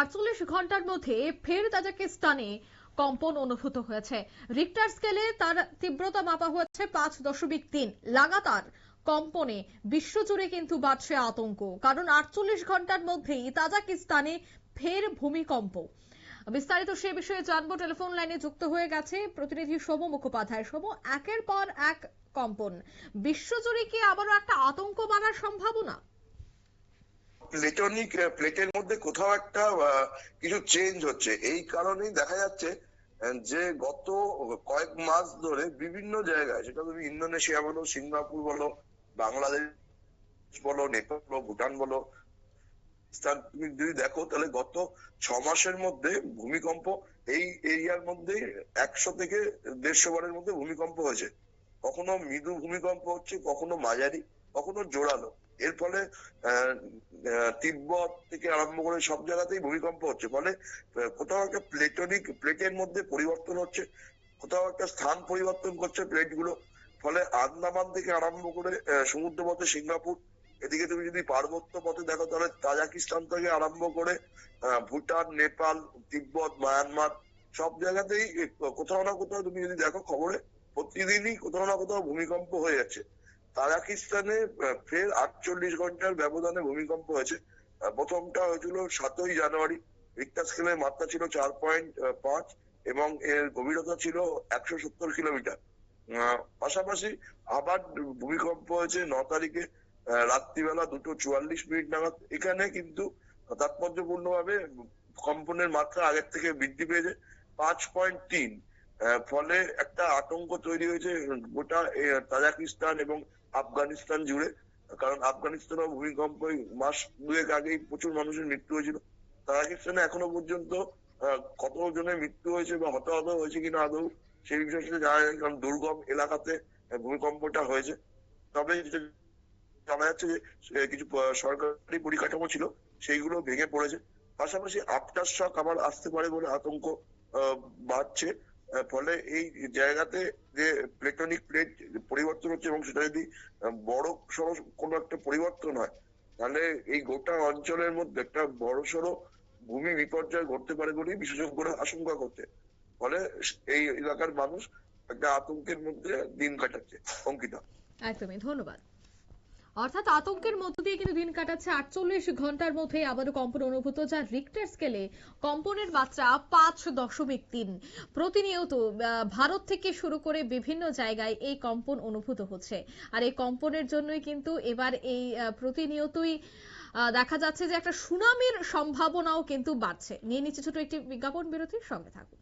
আটচল্লিশ ঘণ্টার মধ্যে ফের তাজাকিস্তানে কম্পন অনুভূত হয়েছে। রিক্টার স্কেলে তার তীব্রতা মাপা হয়েছে পাঁচ দশমিক তিন। লাগাতার কম্পনে বিশ্বজুড়ে কিন্তু বাড়ছে আতঙ্ক। কারণ আটচল্লিশ ঘণ্টার মধ্যেই তাজাকিস্তানে ফের ভূমিকম্প। বিস্তারিত সে বিষয়ে জানব। টেলিফোন লাইনে যুক্ত হয়ে গেছে প্রতিনিধি সৌম মুখোপাধ্যায়। সৌম, একের পর এক কম্পন। বিশ্বজুড়ে কি আবারও একটা আতঙ্ক বাড়ার সম্ভাবনা? প্লেটনিক প্লেটের মধ্যে কোথাও একটা কিছু চেঞ্জ হচ্ছে। এই কারণেই দেখা যাচ্ছে যে গত কয়েক মাস ধরে বিভিন্ন জায়গায়, সেটা তুমি ইন্দোনেশিয়া বলো, সিঙ্গাপুর বলো, বাংলাদেশ বলো, নেপাল বলো, ভুটান বলো তুমি যদি দেখো, তাহলে গত ছ মাসের মধ্যে ভূমিকম্প এই এরিয়ার মধ্যে একশো থেকে দেড়শো বারের মধ্যে ভূমিকম্প হয়েছে। কখনো মৃদু ভূমিকম্প হচ্ছে, কখনো মাঝারি, কখনো জোরালো। এর ফলে তিব্বত থেকে আরম্ভ করে সব জায়গাতেই ভূমিকম্প হচ্ছে। ফলে কোথাও একটা প্লেটনিক, প্লেটের মধ্যে পরিবর্তন হচ্ছে, কোথাও একটা স্থান পরিবর্তন করছে প্লেটগুলো ফলে আন্দামান থেকে আরম্ভ করে সমুদ্র পথে সিঙ্গাপুর, এদিকে তুমি যদি পার্বত্য পথে দেখো, তাহলে তাজাকিস্তান থেকে আরম্ভ করে ভুটান, নেপাল, তিব্বত, মায়ানমার, সব জায়গাতেই কোথাও না কোথাও তুমি যদি দেখো খবরে, প্রতিদিনই কোথাও না কোথাও ভূমিকম্প হয়ে যাচ্ছে। তাজাকিস্তানে ফের আটচল্লিশ ঘণ্টার ব্যবধানে ভূমিকম্প হয়েছে। প্রথমটা হয়েছিল সাতই জানুয়ারি। রিক্টার স্কেলের মাত্রা ছিল চার পয়েন্ট পাঁচ এবং এর গভীরতা ছিল একশো সত্তর কিলোমিটার। পাশাপাশি আবার ভূমিকম্প হয়েছে ন তারিখে রাত্রিবেলা দুটো চুয়াল্লিশ মিনিট নাগাদ। এখানে কিন্তু তাৎপর্যপূর্ণ ভাবে কম্পনের মাত্রা আগের থেকে বৃদ্ধি পেয়েছে পাঁচ পয়েন্ট তিন। ফলে একটা আতঙ্ক তৈরি হয়েছে গোটা তাজাকিস্তান এবং আফগানিস্তান জুড়ে, কারণ আফগানিস্তানও ভূমিকম্প মাস দুয়েক আগেই প্রচুর মানুষের মৃত্যু হয়েছিল। তাজাকিস্তানে এখনও পর্যন্ত কত জনের মৃত্যু হয়েছে বা হতাহত হয়েছে কিনা আদৌ, সেই বিষয়ে জানা যায় কারণ দুর্গম এলাকাতে ভূমিকম্পটা হয়েছে। তবে জানা যাচ্ছে যে কিছু সরকারি পরিকাঠামো ছিল, সেইগুলো ভেঙে পড়েছে। পাশাপাশি আফটার শক আবার আসতে পারে বলে আতঙ্ক বাড়ছে। ফলে এই জায়গাতে যে প্লেটনিক প্লেট পরিবর্তন হচ্ছে এবং সেটা যদি বড় সড়ো কোনো একটা পরিবর্তন হয়, তাহলে এই গোটা অঞ্চলের মধ্যে একটা বড় সড়ো ভূমি বিপর্যয় ঘটতে পারে বলেই বিশেষজ্ঞরা আশঙ্কা করছে। ফলে এই এলাকার মানুষ একটা আতঙ্কের মধ্যে দিন কাটাচ্ছে, অঙ্কিতা। একদমই, ধন্যবাদ। অর্থাৎ আতঙ্কের মধ্য দিয়ে কিন্তু দিন কাটাচ্ছে আটচল্লিশ ঘণ্টার মধ্যে আবারও কম্পন অনুভূত যা রিক্টার স্কেলে কম্পনের মাত্রা পাঁচ দশমিক তিন। প্রতিনিয়ত ভারত থেকে শুরু করে বিভিন্ন জায়গায় এই কম্পন অনুভূত হচ্ছে। আর এই কম্পনের জন্যই কিন্তু এবার এই প্রতিনিয়তই দেখা যাচ্ছে যে একটা সুনামির সম্ভাবনাও কিন্তু বাড়ছে। নিয়ে নিচ্ছে ছোট একটি বিজ্ঞাপন বিরতির সঙ্গে থাকুন।